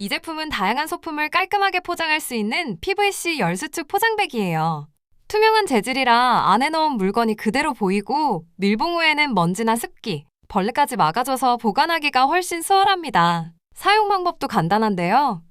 이 제품은 다양한 소품을 깔끔하게 포장할 수 있는 PVC 열수축 포장백이에요. 투명한 재질이라 안에 넣은 물건이 그대로 보이고 밀봉 후에는 먼지나 습기, 벌레까지 막아줘서 보관하기가 훨씬 수월합니다. 사용 방법도 간단한데요.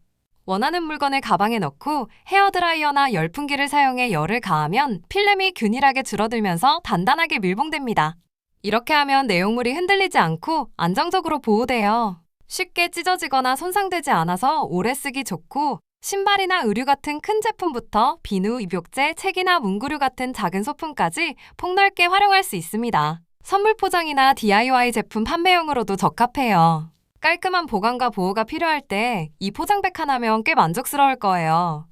원하는 물건을 가방에 넣고 헤어드라이어나 열풍기를 사용해 열을 가하면 필름이 균일하게 줄어들면서 단단하게 밀봉됩니다. 이렇게 하면 내용물이 흔들리지 않고 안정적으로 보호돼요. 쉽게 찢어지거나 손상되지 않아서 오래 쓰기 좋고 신발이나 의류 같은 큰 제품부터 비누, 입욕제, 책이나 문구류 같은 작은 소품까지 폭넓게 활용할 수 있습니다. 선물 포장이나 DIY 제품 판매용으로도 적합해요. 깔끔한 보관과 보호가 필요할 때 이 포장백 하나면 꽤 만족스러울 거예요.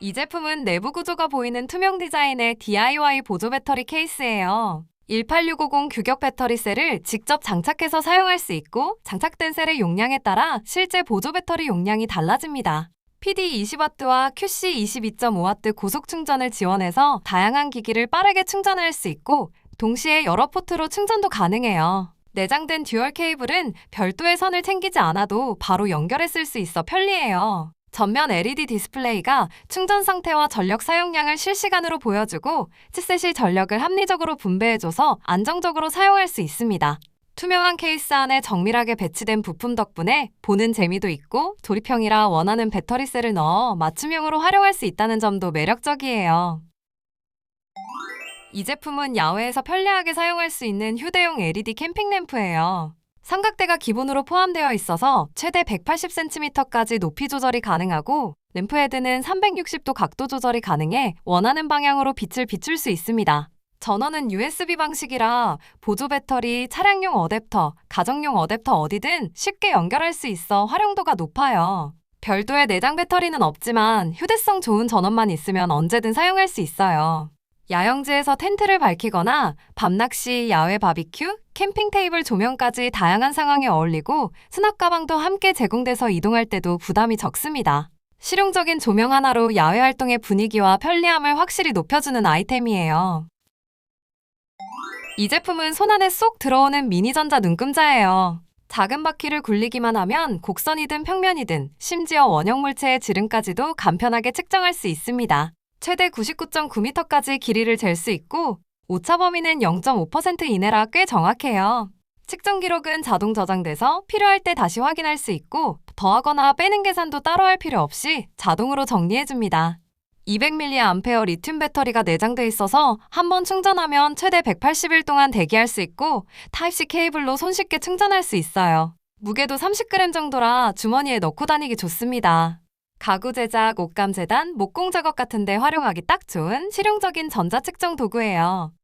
이 제품은 내부 구조가 보이는 투명 디자인의 DIY 보조 배터리 케이스예요. 18650 규격 배터리 셀을 직접 장착해서 사용할 수 있고 장착된 셀의 용량에 따라 실제 보조 배터리 용량이 달라집니다. PD 20W와 QC 22.5W 고속 충전을 지원해서 다양한 기기를 빠르게 충전할 수 있고 동시에 여러 포트로 충전도 가능해요. 내장된 듀얼 케이블은 별도의 선을 챙기지 않아도 바로 연결해 쓸 수 있어 편리해요. 전면 LED 디스플레이가 충전 상태와 전력 사용량을 실시간으로 보여주고 칩셋이 전력을 합리적으로 분배해줘서 안정적으로 사용할 수 있습니다. 투명한 케이스 안에 정밀하게 배치된 부품 덕분에 보는 재미도 있고 조립형이라 원하는 배터리셀을 넣어 맞춤형으로 활용할 수 있다는 점도 매력적이에요. 이 제품은 야외에서 편리하게 사용할 수 있는 휴대용 LED 캠핑 램프예요. 삼각대가 기본으로 포함되어 있어서 최대 180cm까지 높이 조절이 가능하고 램프 헤드는 360도 각도 조절이 가능해 원하는 방향으로 빛을 비출 수 있습니다. 전원은 USB 방식이라 보조 배터리, 차량용 어댑터, 가정용 어댑터 어디든 쉽게 연결할 수 있어 활용도가 높아요. 별도의 내장 배터리는 없지만 휴대성 좋은 전원만 있으면 언제든 사용할 수 있어요. 야영지에서 텐트를 밝히거나 밤낚시, 야외 바비큐, 캠핑 테이블 조명까지 다양한 상황에 어울리고 수납 가방도 함께 제공돼서 이동할 때도 부담이 적습니다. 실용적인 조명 하나로 야외 활동의 분위기와 편리함을 확실히 높여주는 아이템이에요. 이 제품은 손 안에 쏙 들어오는 미니 전자 눈금자예요. 작은 바퀴를 굴리기만 하면 곡선이든 평면이든 심지어 원형 물체의 지름까지도 간편하게 측정할 수 있습니다. 최대 99.9m까지 길이를 잴 수 있고 오차 범위는 0.5% 이내라 꽤 정확해요. 측정 기록은 자동 저장돼서 필요할 때 다시 확인할 수 있고 더하거나 빼는 계산도 따로 할 필요 없이 자동으로 정리해줍니다. 200mAh 리튬 배터리가 내장돼 있어서 한 번 충전하면 최대 180일 동안 대기할 수 있고 타입C 케이블로 손쉽게 충전할 수 있어요. 무게도 30g 정도라 주머니에 넣고 다니기 좋습니다. 가구 제작, 옷감 재단, 목공 작업 같은 데 활용하기 딱 좋은 실용적인 전자 측정 도구예요.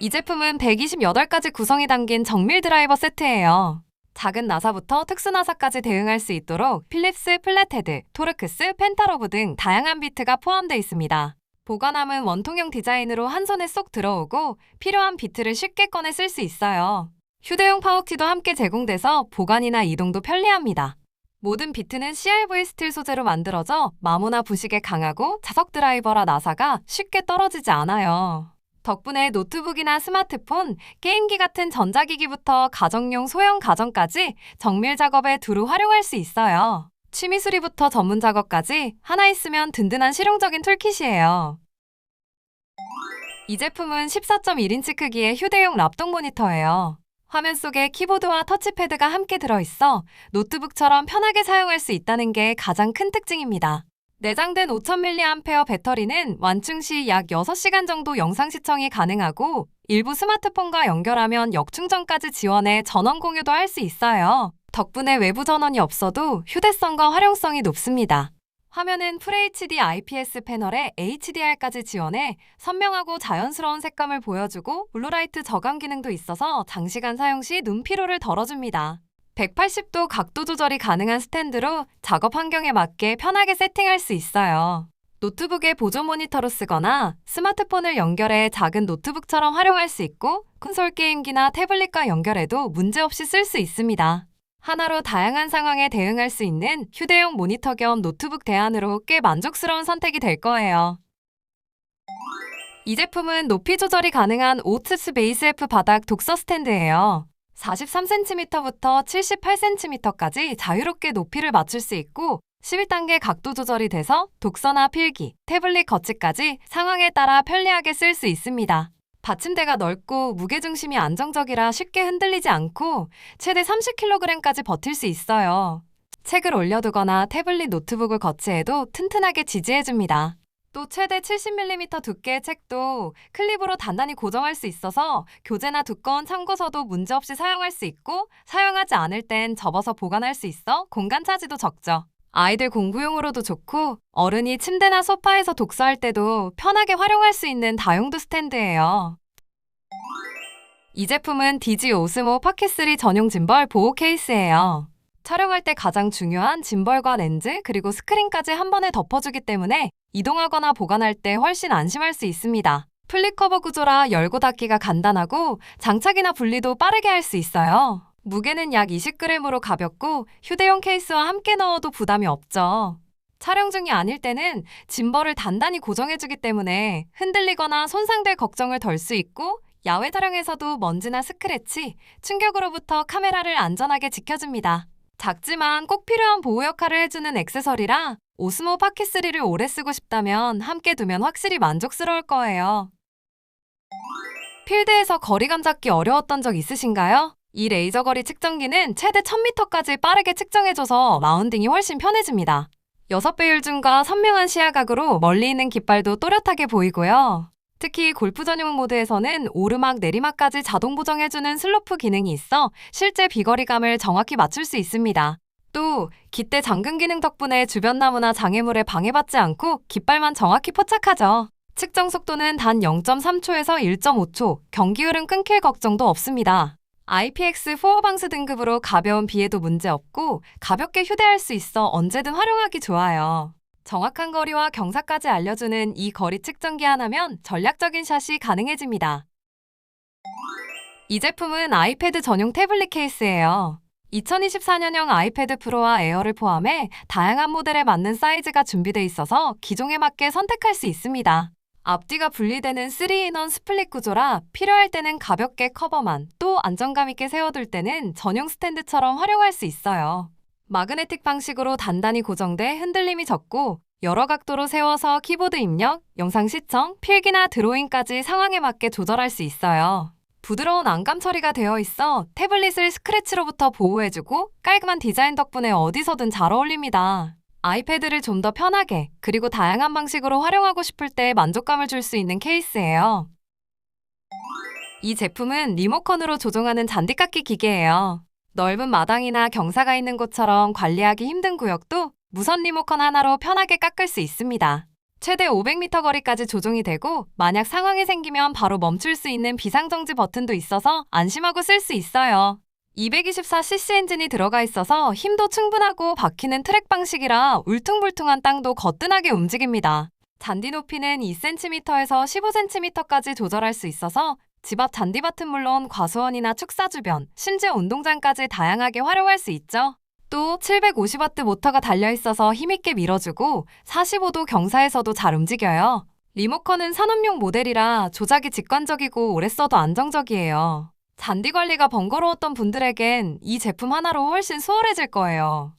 이 제품은 128가지 구성이 담긴 정밀 드라이버 세트예요. 작은 나사부터 특수 나사까지 대응할 수 있도록 필립스, 플랫헤드, 토르크스, 펜타로브 등 다양한 비트가 포함되어 있습니다. 보관함은 원통형 디자인으로 한 손에 쏙 들어오고 필요한 비트를 쉽게 꺼내 쓸 수 있어요. 휴대용 파우치도 함께 제공돼서 보관이나 이동도 편리합니다. 모든 비트는 CRV 스틸 소재로 만들어져 마모나 부식에 강하고 자석 드라이버라 나사가 쉽게 떨어지지 않아요. 덕분에 노트북이나 스마트폰, 게임기 같은 전자기기부터 가정용 소형 가전까지 정밀 작업에 두루 활용할 수 있어요. 취미 수리부터 전문 작업까지 하나 있으면 든든한 실용적인 툴킷이에요. 이 제품은 14.1인치 크기의 휴대용 랍동 모니터예요. 화면 속에 키보드와 터치패드가 함께 들어있어 노트북처럼 편하게 사용할 수 있다는 게 가장 큰 특징입니다. 내장된 5000mAh 배터리는 완충 시 약 6시간 정도 영상 시청이 가능하고 일부 스마트폰과 연결하면 역충전까지 지원해 전원 공유도 할 수 있어요. 덕분에 외부 전원이 없어도 휴대성과 활용성이 높습니다. 화면은 FHD IPS 패널에 HDR까지 지원해 선명하고 자연스러운 색감을 보여주고 블루라이트 저감 기능도 있어서 장시간 사용 시 눈 피로를 덜어줍니다. 180도 각도 조절이 가능한 스탠드로 작업 환경에 맞게 편하게 세팅할 수 있어요. 노트북에 보조 모니터로 쓰거나 스마트폰을 연결해 작은 노트북처럼 활용할 수 있고 콘솔 게임기나 태블릿과 연결해도 문제없이 쓸 수 있습니다. 하나로 다양한 상황에 대응할 수 있는 휴대용 모니터 겸 노트북 대안으로 꽤 만족스러운 선택이 될 거예요. 이 제품은 높이 조절이 가능한 오트스 베이스 F 바닥 독서 스탠드예요. 43cm부터 78cm까지 자유롭게 높이를 맞출 수 있고 11단계 각도 조절이 돼서 독서나 필기, 태블릿 거치까지 상황에 따라 편리하게 쓸 수 있습니다. 받침대가 넓고 무게중심이 안정적이라 쉽게 흔들리지 않고 최대 30kg까지 버틸 수 있어요. 책을 올려두거나 태블릿 노트북을 거치해도 튼튼하게 지지해줍니다. 또 최대 70mm 두께의 책도 클립으로 단단히 고정할 수 있어서 교재나 두꺼운 참고서도 문제없이 사용할 수 있고 사용하지 않을 땐 접어서 보관할 수 있어 공간 차지도 적죠. 아이들 공부용으로도 좋고 어른이 침대나 소파에서 독서할 때도 편하게 활용할 수 있는 다용도 스탠드예요. 이 제품은 디지 오스모 파켓3 전용 짐벌 보호 케이스예요. 촬영할 때 가장 중요한 짐벌과 렌즈 그리고 스크린까지 한 번에 덮어주기 때문에 이동하거나 보관할 때 훨씬 안심할 수 있습니다. 플립 커버 구조라 열고 닫기가 간단하고 장착이나 분리도 빠르게 할 수 있어요. 무게는 약 20g으로 가볍고 휴대용 케이스와 함께 넣어도 부담이 없죠. 촬영 중이 아닐 때는 짐벌을 단단히 고정해주기 때문에 흔들리거나 손상될 걱정을 덜 수 있고 야외 촬영에서도 먼지나 스크래치, 충격으로부터 카메라를 안전하게 지켜줍니다. 작지만 꼭 필요한 보호 역할을 해주는 액세서리라 오스모 파켓3를 오래 쓰고 싶다면 함께 두면 확실히 만족스러울 거예요. 필드에서 거리감 잡기 어려웠던 적 있으신가요? 이 레이저 거리 측정기는 최대 1000m까지 빠르게 측정해줘서 마운딩이 훨씬 편해집니다. 6배 율중과 선명한 시야각으로 멀리 있는 깃발도 또렷하게 보이고요. 특히 골프 전용 모드에서는 오르막 내리막까지 자동 보정해주는 슬로프 기능이 있어 실제 비거리감을 정확히 맞출 수 있습니다. 또 깃대 잠금 기능 덕분에 주변 나무나 장애물에 방해받지 않고 깃발만 정확히 포착하죠. 측정 속도는 단 0.3초에서 1.5초, 경기 흐름 끊길 걱정도 없습니다. IPX4 방수 등급으로 가벼운 비에도 문제 없고 가볍게 휴대할 수 있어 언제든 활용하기 좋아요. 정확한 거리와 경사까지 알려주는 이 거리 측정기 하나면 전략적인 샷이 가능해집니다. 이 제품은 아이패드 전용 태블릿 케이스예요. 2024년형 아이패드 프로와 에어를 포함해 다양한 모델에 맞는 사이즈가 준비되어 있어서 기종에 맞게 선택할 수 있습니다. 앞뒤가 분리되는 3인원 스플릿 구조라 필요할 때는 가볍게 커버만 또 안정감 있게 세워둘 때는 전용 스탠드처럼 활용할 수 있어요. 마그네틱 방식으로 단단히 고정돼 흔들림이 적고 여러 각도로 세워서 키보드 입력, 영상 시청, 필기나 드로잉까지 상황에 맞게 조절할 수 있어요. 부드러운 안감 처리가 되어 있어 태블릿을 스크래치로부터 보호해주고 깔끔한 디자인 덕분에 어디서든 잘 어울립니다. 아이패드를 좀 더 편하게 그리고 다양한 방식으로 활용하고 싶을 때 만족감을 줄 수 있는 케이스예요. 이 제품은 리모컨으로 조종하는 잔디깎기 기계예요. 넓은 마당이나 경사가 있는 곳처럼 관리하기 힘든 구역도 무선 리모컨 하나로 편하게 깎을 수 있습니다. 최대 500m 거리까지 조종이 되고 만약 상황이 생기면 바로 멈출 수 있는 비상정지 버튼도 있어서 안심하고 쓸 수 있어요. 224cc 엔진이 들어가 있어서 힘도 충분하고 박히는 트랙 방식이라 울퉁불퉁한 땅도 거뜬하게 움직입니다. 잔디 높이는 2cm에서 15cm까지 조절할 수 있어서 집 앞 잔디밭은 물론 과수원이나 축사 주변, 심지어 운동장까지 다양하게 활용할 수 있죠. 또 750W 모터가 달려 있어서 힘있게 밀어주고 45도 경사에서도 잘 움직여요. 리모컨은 산업용 모델이라 조작이 직관적이고 오래 써도 안정적이에요. 잔디 관리가 번거로웠던 분들에겐 이 제품 하나로 훨씬 수월해질 거예요.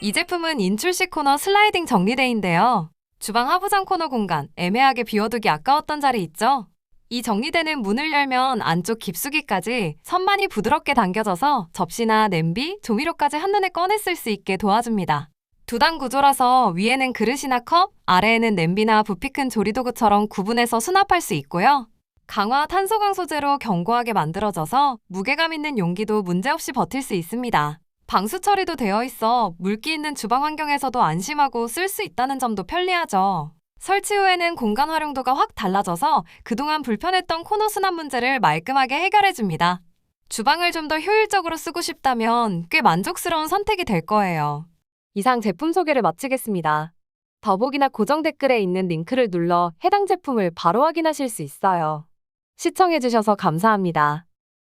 이 제품은 인출식 코너 슬라이딩 정리대인데요. 주방 하부장 코너 공간, 애매하게 비워두기 아까웠던 자리 있죠? 이 정리대는 문을 열면 안쪽 깊숙이까지 선반이 부드럽게 당겨져서 접시나 냄비, 조미료까지 한눈에 쓸수 있게 도와줍니다. 두단 구조라서 위에는 그릇이나 컵, 아래에는 냄비나 부피 큰 조리도구처럼 구분해서 수납할 수 있고요. 강화 탄소광 소재로 견고하게 만들어져서 무게감 있는 용기도 문제없이 버틸 수 있습니다. 방수 처리도 되어 있어 물기 있는 주방 환경에서도 안심하고 쓸 수 있다는 점도 편리하죠. 설치 후에는 공간 활용도가 확 달라져서 그동안 불편했던 코너 수납 문제를 말끔하게 해결해줍니다. 주방을 좀 더 효율적으로 쓰고 싶다면 꽤 만족스러운 선택이 될 거예요. 이상 제품 소개를 마치겠습니다. 더보기나 고정 댓글에 있는 링크를 눌러 해당 제품을 바로 확인하실 수 있어요. 시청해주셔서 감사합니다.